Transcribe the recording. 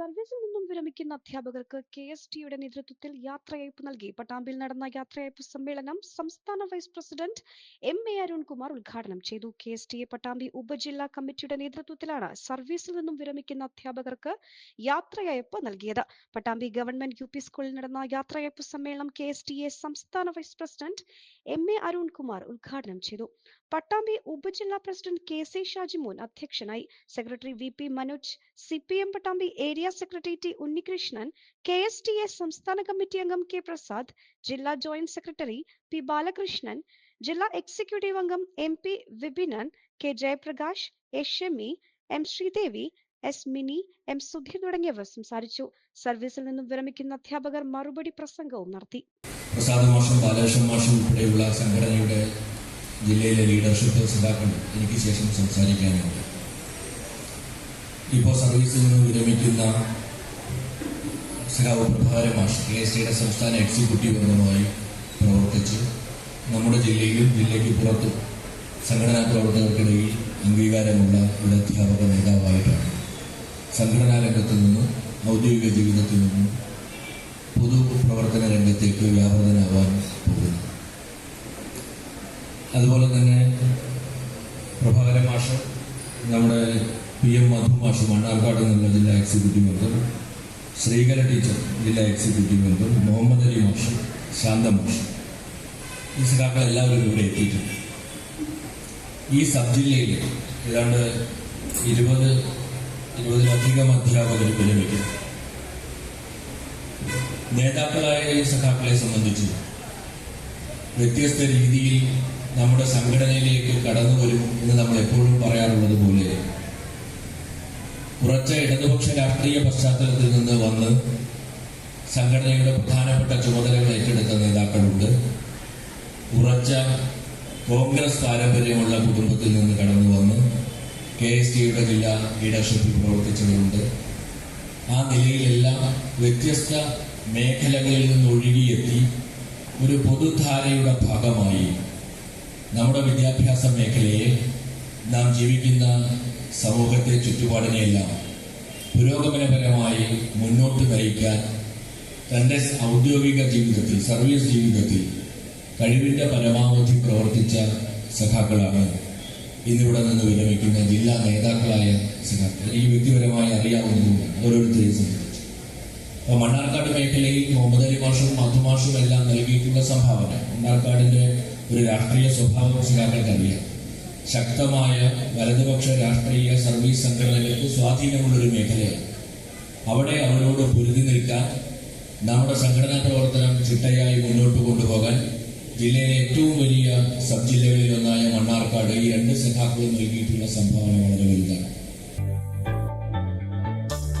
സർവീസിൽ നിന്നും വിരമിക്കുന്ന അധ്യാപകർക്ക് കെ എസ് ടിയുടെ നേതൃത്വത്തിൽ യാത്രയയപ്പ് നൽകി. പട്ടാമ്പിൽ നടന്ന യാത്രയയപ്പ് സമ്മേളനം സംസ്ഥാന vice president M A Arunkumar ഉദ്ഘാടനം ചെയ്തു. കെ എസ് ടി പട്ടാമ്പി ഉപജില്ലാ കമ്മിറ്റിയുടെ നേതൃത്വത്തിലാണ് സർവീസിൽ നിന്നും വിരമിക്കുന്ന അധ്യാപകർക്ക് യാത്രയയപ്പ് നൽകിയത്. പട്ടാമ്പി ഗവൺമെന്റ് യു പി സ്കൂളിൽ നടന്ന യാത്രയയപ്പ് സമ്മേളനം കെ എസ് ടി എ സംസ്ഥാന vice president M A Arunkumar ഉദ്ഘാടനം ചെയ്തു. പട്ടാമ്പി ഉപജില്ലാ പ്രസിഡന്റ് കെ സി ഷാജിമോൻ അധ്യക്ഷനായി secretary V P Manoj C P M Pattambi area secretary T Unnikrishnan K S T A സംസ്ഥാന കമ്മിറ്റി അംഗം കെ പ്രസാദ് ജില്ലാ ജോയിന്റ് സെക്രട്ടറി പി ബാലകൃഷ്ണൻ ജില്ലാ executive അംഗം M P Vipinan K Jayaprakash S Shami M Sreedevi S Mini M Sudheer തുടങ്ങിയവർ സംസാരിച്ചു. സർവീസിൽ നിന്നും വിരമിക്കുന്ന അധ്യാപകർ മറുപടി പ്രസംഗവും നടത്തി. പ്രസാദ് മാഷും ബാലകൃഷ്ണൻ മാഷും ഉൾപ്പെടെയുള്ള സംഘടനയുടെ ജില്ലയിലെ ലീഡർഷിപ്പ് സഖാക്കൾ എനിക്ക് ശേഷം സംസാരിക്കാനുണ്ട്. ഇപ്പോൾ സർവീസിൽ നിന്ന് വിരമിക്കുന്ന സഖാവ് പ്രഭാരമാഷ് കെ എസ് ടിയുടെ സംസ്ഥാന എക്സിക്യൂട്ടീവ് അംഗമായി പ്രവർത്തിച്ച് നമ്മുടെ ജില്ലയിലും ജില്ലയ്ക്ക് പുറത്തും സംഘടനാ പ്രവർത്തകർക്കിടയിൽ അംഗീകാരമുള്ള ഒരു അധ്യാപക നേതാവായിട്ടാണ്. സംഘടനാ രംഗത്തു നിന്നും ഔദ്യോഗിക ജീവിതത്തിൽ നിന്നും പൊതു പ്രവർത്തന രംഗത്തേക്ക് വ്യാപൃതനാവാൻ അതുപോലെ തന്നെ പ്രഭാകര മാഷ് നമ്മുടെ പി എം മധു മാഷ് മണ്ണാർക്കാട് നിന്നുള്ള ജില്ലാ എക്സിക്യൂട്ടീവ് അംഗം ശ്രീകല ടീച്ചർ ജില്ലാ എക്സിക്യൂട്ടീവ് അംഗം മുഹമ്മദ് അലി മാഷ് ശാന്ത മാഷ്. ഈ സിതാക്കൾ എല്ലാവരും ഇവിടെ എത്തിയിട്ടുണ്ട്. ഈ സബ് ജില്ലയിൽ ഏതാണ്ട് ഇരുപത് ഇരുപതിലധികം അധ്യാപകർ വിരമിക്കുന്നു. നേതാക്കളായ ഈ സഖാക്കളെ സംബന്ധിച്ച് വ്യത്യസ്ത രീതിയിൽ നമ്മുടെ സംഘടനയിലേക്ക് കടന്നു വരും എന്ന് നമ്മൾ എപ്പോഴും പറയാറുള്ളത് പോലെ ഉറച്ച ഇടതുപക്ഷ രാഷ്ട്രീയ പശ്ചാത്തലത്തിൽ നിന്ന് വന്ന് സംഘടനയുടെ പ്രധാനപ്പെട്ട ചുമതലകൾ ഏറ്റെടുത്ത നേതാക്കളുണ്ട്. ഉറച്ച കോൺഗ്രസ് പാരമ്പര്യമുള്ള കുടുംബത്തിൽ നിന്ന് കടന്നു വന്ന് കെ എസ് ടിയുടെ ജില്ലാ ലീഡർഷിപ്പിൽ പ്രവർത്തിച്ചവരുണ്ട്. ആ നിലയിലെല്ലാം വ്യത്യസ്ത മേഖലകളിൽ നിന്ന് ഒഴുകിയെത്തി ഒരു പൊതുധാരയുടെ ഭാഗമായി നമ്മുടെ വിദ്യാഭ്യാസ മേഖലയെ നാം ജീവിക്കുന്ന സമൂഹത്തെ ചുറ്റുപാടിനെയെല്ലാം പുരോഗമനപരമായി മുന്നോട്ട് നയിക്കാൻ തന്റെ ഔദ്യോഗിക ജീവിതത്തിൽ സർവീസ് ജീവിതത്തിൽ കഴിവിന്റെ പരമാവധി പ്രവർത്തിച്ച സഖാക്കളാണ് ഇന്നിവിടെ നിന്ന് വിരമിക്കുന്ന ജില്ലാ നേതാക്കളായ സഖാക്കൾ. ഈ വ്യക്തിപരമായി അറിയാവുന്നതും ഓരോരുത്തരെയും സംബന്ധിച്ച്. അപ്പോൾ മണ്ണാർക്കാട് മേഖലയിൽ മുഹമ്മദ് അലി മാഷും മധുമാഷും എല്ലാം നൽകിയിട്ടുള്ള സംഭാവന. മണ്ണാർക്കാടിന്റെ ഒരു രാഷ്ട്രീയ സ്വഭാവം സഖാക്കൾക്കറിയാം ശക്തമായ വലതുപക്ഷ രാഷ്ട്രീയ സർവീസ് സംഘടനകൾക്ക് സ്വാധീനമുള്ളൊരു മേഖലയാണ്. അവിടെ അവരോട് പൊരുതി നിൽക്കാൻ നമ്മുടെ സംഘടനാ പ്രവർത്തനം ചിട്ടയായി മുന്നോട്ട് കൊണ്ടുപോകാൻ ജില്ലയിലെ ഏറ്റവും വലിയ സബ് ജില്ലകളിലൊന്നായ മണ്ണാർക്കാട് ഈ രണ്ട് സഖാക്കളും നൽകിയിട്ടുള്ള സംഭാവന വളരെ വലുതാണ്.